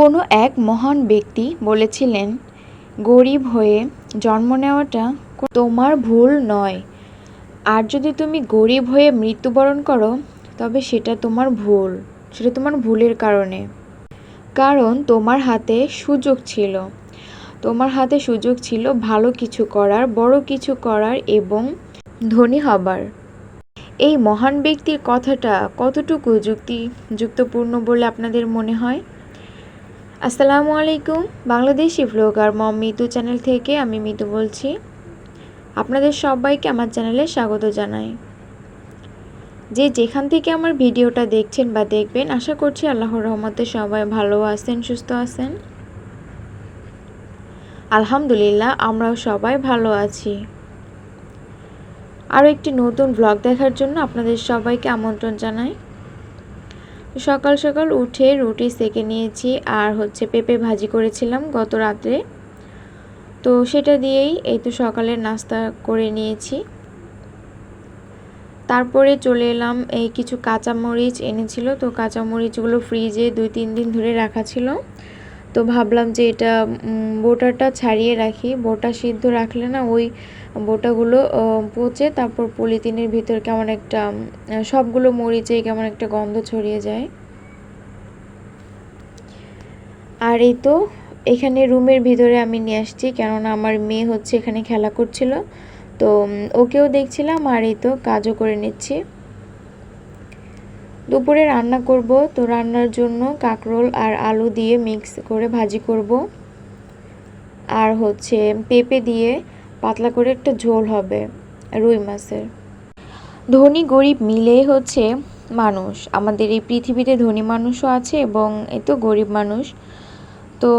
কোনো এক মহান ব্যক্তি বলেছিলেন, গরিব হয়ে জন্ম নেওয়াটা তোমার ভুল নয়। আর যদি তুমি গরিব হয়ে মৃত্যুবরণ করো, তবে সেটা তোমার ভুল, সেটা তোমার ভুলের কারণে। কারণ তোমার হাতে সুযোগ ছিল। তোমার হাতে সুযোগ ছিল ভালো কিছু করার, বড় কিছু করার এবং ধনী হবার। এই মহান ব্যক্তির কথাটা কতটুকু যুক্তি, যুক্তপূর্ণ বলে আপনাদের মনে হয়? আসসালামু আলাইকুম, বাংলাদেশি ব্লগার মম মিতু চ্যানেল থেকে আমি মিতু বলছি। আপনাদের সবাইকে আমার চ্যানেলে স্বাগত জানাই। যে যেখান থেকে আমার ভিডিওটা দেখছেন বা দেখবেন, আশা করছি আল্লাহর রহমতে সবাই ভালো আছেন, সুস্থ আছেন। আলহামদুলিল্লাহ, আমরাও সবাই ভালো আছি। আরও একটি নতুন ব্লগ দেখার জন্য আপনাদের সবাইকে আমন্ত্রণ জানাই। সকাল সকাল উঠে রুটি সেকে নিয়েছি আর হচ্ছে পেঁপে ভাজি করেছিলাম গত রাত্রে। তো সেটা দিয়েই এই তো সকালের নাস্তা করে নিয়েছি। তারপরে চলে এলাম, এই কিছু কাঁচামরিচ এনেছিল। তো কাঁচামরিচগুলো ফ্রিজে দুই, তিন দিন ধরে রাখা ছিল। তো ভাবলাম যে এটা বোটাটা ছাড়িয়ে রাখি। বোটা সিদ্ধ রাখলে না ওই বোটাগুলো পচে তারপর পলিথিনের ভিতর কেমন একটা সবগুলো মরিচে কেমন একটা গন্ধ ছড়িয়ে যায়। আর এই তো, এখানে রুমের ভিতরে আমি নিয়ে আসছি, কেননা আমার মেয়ে হচ্ছে এখানে খেলা করছিল। তো ওকেও দেখছিলাম আর এই তো কাজও করে নিচ্ছি। দুপুরে রান্না করব, তো রান্নার জন্য কাঁকরোল আর আলু দিয়ে মিক্স করে ভাজি করব। আর হচ্ছে পেঁপে দিয়ে পাতলা করে একটা ঝোল হবে, রুই মাছের। ধনী গরিব মিলে হচ্ছে মানুষ। আমাদের এই পৃথিবীতে ধনী মানুষও আছে এবং এই তো গরিব মানুষ। তো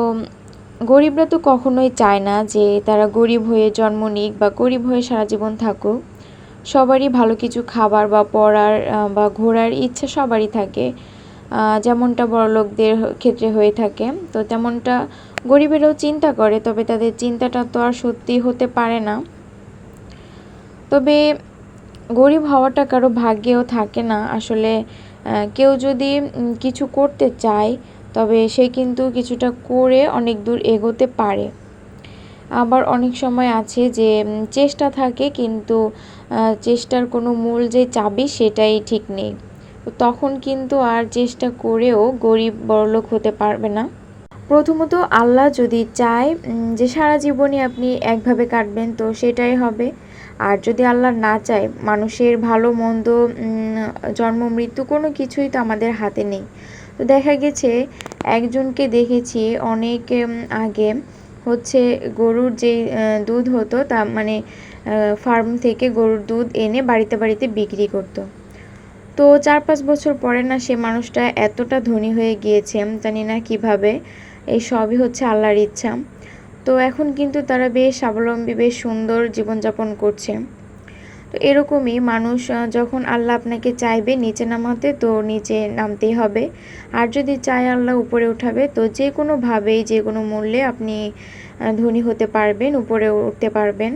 গরিবরা তো কখনোই চায় না যে তারা গরিব হয়ে জন্ম নিক বা গরিব হয়ে সারা জীবন থাকুক। সবারই ভালো কিছু খাবার বা পড়ার বা ঘোরার ইচ্ছা সবারই থাকে। যেমনটা বড়লোকদের ক্ষেত্রে হয়ে থাকে। তো তেমনটা গরিবেরাও চিন্তা করে, তবে তাদের চিন্তাটা তো আর সত্যি হতে পারে না। তবে গরিব হওয়াটা কারও ভাগ্যেও থাকে না। আসলে কেউ যদি কিছু করতে চায়, তবে সে কিন্তু কিছুটা করে অনেক দূর এগোতে পারে। আবার অনেক সময় আছে যে চেষ্টা থাকে কিন্তু চেষ্টার কোনো মূল যে চাবি সেটাই ঠিক নেই। তখন কিন্তু আর চেষ্টা করেও গরিব বড়লোক হতে পারবে না। প্রথমত আল্লাহ যদি চায় যে সারা জীবনই আপনি একভাবে কাটবেন, তো সেটাই হবে। আর যদি আল্লাহ না চায়, মানুষের ভালো, মন্দ জন্ম, মৃত্যু কোনো কিছুই তো আমাদের হাতে নেই। তো দেখা গেছে, একজনকে দেখেছি অনেক আগে হচ্ছে গরুর যে দুধ হতো তা মানে ফার্ম থেকে গরুর দুধ এনে বাড়িতে বাড়িতে বিক্রি করত। তো চার পাঁচ বছর পরে না সে মানুষটা এতটা ধনী হয়ে গিয়েছে জানি না কীভাবে, এই সবই হচ্ছে আল্লাহর ইচ্ছা তো এখন কিন্তু তারা বেশ স্বাবলম্বী, বেশ সুন্দর জীবনযাপন করছে তো এরকমই মানুষ যখন আল্লাহ আপনাকে চাইবে নিচে নামাতে, তো নিচে নামতেই হবে। আর যদি চায় আল্লাহ উপরে উঠাবে, তো যে কোনোভাবেই যে কোনো মূল্যে আপনি ধনী হতে পারবেন, উপরে উঠতে পারবেন।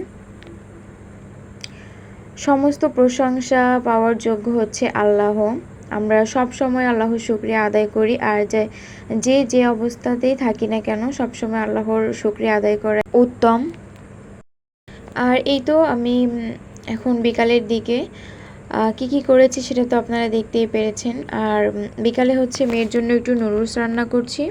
সমস্ত প্রশংসা পাওয়ার যোগ্য হচ্ছে আল্লাহ। আমরা সব সময় আল্লাহর শুক্রিয়া আদায় করি, আর যে যে যে অবস্থাতেই থাকি না কেন, সব সময় আল্লাহর শুক্রিয়া আদায় করা উত্তম। আর এই তো আমি এখন বিকালের দিকে কি কি করেছি সেটা তো আপনারা দেখতেই পেরেছেন। আর বিকালে হচ্ছে মেয়ের জন্য একটু নুডলস রান্না করছি।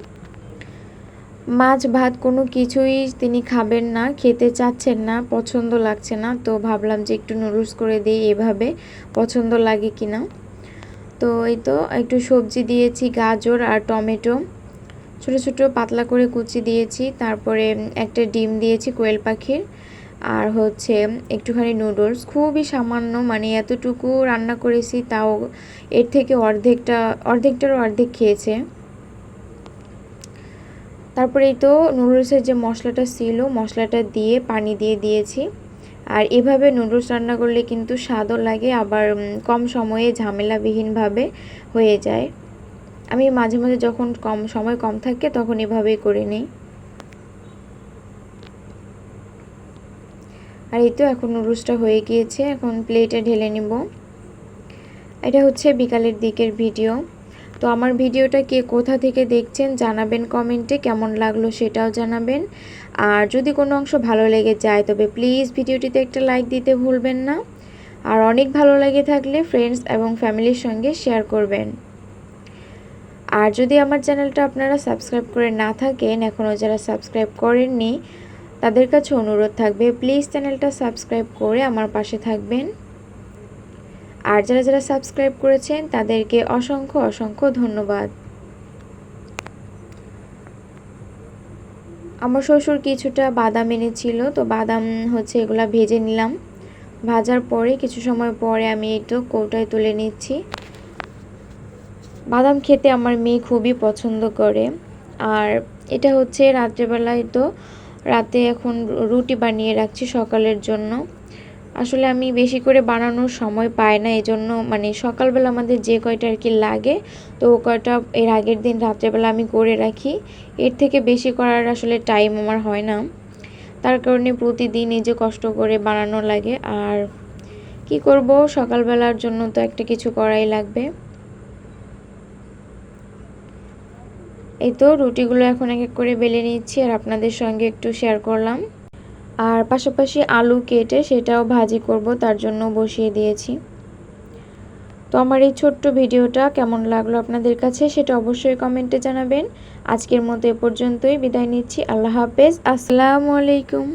মাছ, ভাত কোনো কিছুই তিনি খাবেন না, খেতে চাচ্ছেন না, পছন্দ লাগছে না, তো ভাবলাম যে একটু নুডলস করে দিই এভাবে, পছন্দ লাগে কি না। তো এই তো, একটু সবজি দিয়েছি, গাজর আর টমেটো। ছোট ছোট পাতলা করে কুচি দিয়েছি, তারপরে একটা ডিম দিয়েছি কোয়েল পাখির। আর হচ্ছে একটুখানি নুডলস। খুবই সামান্য মানে এতটুকু রান্না করেছি তাও এর থেকে অর্ধেকটা, অর্ধেকটারও অর্ধেক খেয়েছে। তারপরে এই তো নুডলসের যে মশলাটা ছিল, মশলাটা দিয়ে পানি দিয়ে দিয়েছি। আর এভাবে নুডলস রান্না করলে কিন্তু স্বাদও লাগে, আবার কম সময়ে ঝামেলাবিহীনভাবে হয়ে যায়। আমি মাঝে মাঝে যখন কম, সময় কম থাকে তখন এভাবেই করে নিই। এই তো এখন নুডলসটা হয়ে গিয়েছে, এখন প্লেটে ঢেলে নিব। এটা হচ্ছে বিকালের দিকের ভিডিও। তো আমার ভিডিওটা কে কোথা থেকে দেখছেন জানাবেন কমেন্টে, কেমন লাগল সেটাও জানাবেন। আর যদি কোনো অংশ ভালো লেগে যায়, তবে প্লিজ ভিডিওটিতে একটা লাইক দিতে ভুলবেন না। আর অনেক ভালো লাগে থাকলে ফ্রেন্ডস এবং ফ্যামিলির সঙ্গে শেয়ার করবেন। আর যদি আমার চ্যানেলটা আপনারা সাবস্ক্রাইব করে না থাকেন, এখনও যারা সাবস্ক্রাইব করেননি তাদের কাছে অনুরোধ থাকবে প্লিজ চ্যানেলটা সাবস্ক্রাইব করে আমার পাশে থাকবেন। আর যারা যারা সাবস্ক্রাইব করেছেন, তাদেরকে অসংখ্য অসংখ্য ধন্যবাদ। আমার শ্বশুর কিছুটা বাদাম এনেছিল, তো বাদাম হচ্ছে এগুলা ভেজে নিলাম। ভাজার পরে কিছু সময় পরে আমি একটু কৌটায় তুলে নিচ্ছি। বাদাম খেতে আমার মেয়ে খুবই পছন্দ করে। আর এটা হচ্ছে রাত্রেবেলায় তো রাতে এখন রুটি বানিয়ে রাখছি সকালের জন্য। আসলে আমি বেশি করে বানানোর সময় পাই না এই জন্য মানে সকালবেলা আমাদের যে কয়টা আর কি লাগে, তো কয়টা এর আগের দিন রাত্রেবেলা আমি করে রাখি। এর থেকে বেশি করার আসলে টাইম আমার হয় না। তার কারণে প্রতিদিন এই যে কষ্ট করে বানানো লাগে, আর কি করব? সকালবেলার জন্য তো একটা কিছু করাই লাগবে। এই তো রুটিগুলো এখন এক এক করে বেলে নিচ্ছি আর আপনাদের সঙ্গে একটু শেয়ার করলাম। আর পাশাপাশি আলু কেটে সেটাও ভাজি করব, তার জন্য বসিয়ে দিয়েছি। তো আমার এই ছোট্ট ভিডিওটা কেমন লাগল আপনাদের কাছে সেটা অবশ্যই কমেন্টে জানাবেন। আজকের মতো এ পর্যন্তই, বিদায় নিচ্ছি, আল্লাহ হাফেজ, আসসালামু আলাইকুম।